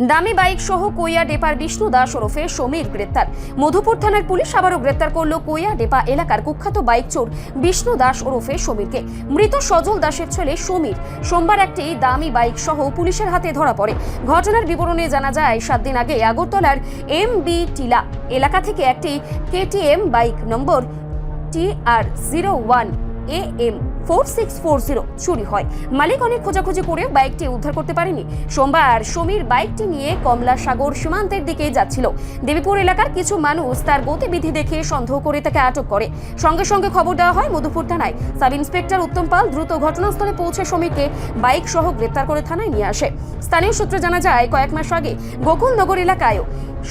দামি বাইক সহ কোয়া ডেপার বিষ্ণু দাস ওরফে সমীর গ্রেপ্তার। মধুপুর থানার পুলিশ আবারও গ্রেপ্তার করল কোয়া ডেপা এলাকার কুখ্যাত বাইক চোর বিষ্ণু দাস ওরফে সমীরকে। মৃত সজল দাসের ছেলে সমীর। সোমবার একটি দামি বাইক সহ পুলিশের হাতে ধরা পড়ে। ঘটনার বিবরণে জানা যায়, সাত দিন আগে আগরতলার এম বি টিলা এলাকা থেকে একটি KTM bike number T R zero one A M four six four zero চুরি হয়। মালিক অনেক খোঁজাখুঁজি করে বাইকটি উদ্ধার করতে পারেনি। সোমবার সমীর বাইকটি নিয়ে কমলা সাগর সীমান্তের দিকে যাচ্ছিল। দেবীপুর এলাকার কিছু মানুষ তার গতিবিধি দেখে সন্দেহ করে তাকে আটক করে। সঙ্গে সঙ্গে খবর দেওয়া হয়, মধুপুর থানায় সাব ইন্সপেক্টর উত্তম পাল দ্রুত ঘটনাস্থলে পৌঁছে সমীরকে বাইক সহ গ্রেপ্তার করে থানায় নিয়ে আসে। স্থানীয় সূত্রে জানা যায়, কয়েক মাস আগে গোকুলনগর এলাকায়ও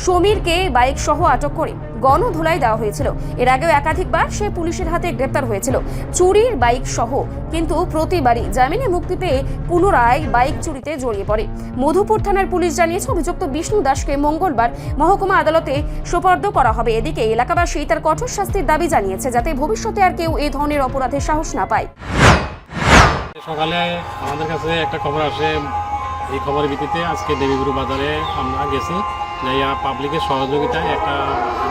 সমীরকে বাইক সহ আটক করে গণধোলাই দেওয়া হয়েছিল। এর আগেও একাধিকবার সে পুলিশের হাতে গ্রেপ্তার হয়েছিল। চুরির বাইক সহ, কিন্তু প্রতিবারই জামিনে মুক্তি পেয়ে পুনরায় বাইক চুরিতে জড়িয়ে পড়ে। মধুপুর থানার পুলিশ জানিয়েছে, অভিযুক্ত বিষ্ণু দাসকে মঙ্গলবার মহকুমা আদালতে সোপর্দ করা হবে। এদিকে এলাকাবাসী তার কঠোর শাস্তির দাবি জানিয়েছে, যাতে ভবিষ্যতে আর কেউ এই ধরনের অপরাধের সাহস না পায়। সকালে আমাদের কাছে একটা খবর আসে। এই খবরের ভিত্তিতে আজকে দেবীগুরু বাজারে আমরা গেছি। যাইয়া পাবলিকের সহযোগিতায় একটা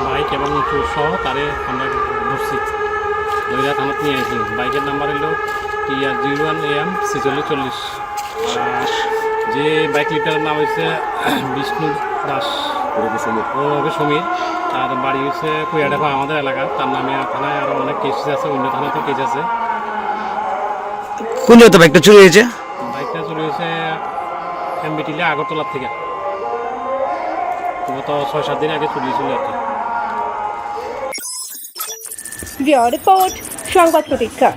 বাইক এবং চোর সহ তারে আমরা ধরছি। দইরা থানাত নিয়ে আসি বাইকের নাম্বার হলো T R zero one M ছিচল্লিশ চল্লিশ। যে বাইক লিটারের নাম হচ্ছে বিষ্ণু দাস। হবে সমীর। তার বাড়ি হচ্ছে কুয়াডাফা আমাদের এলাকা। তার নামে থানায় আরও অনেক কেস আছে অন্য থানাতে কেস আছে। কোন বাইকটা চুরি হয়েছে? বাইকটা চলে গেছে এমবিটিলে আগরতলার থেকে। গত ছয় সাত দিন আগে চলে গেছিল আর কি। রিপোর্ট সংবাদ প্রতীক্ষা।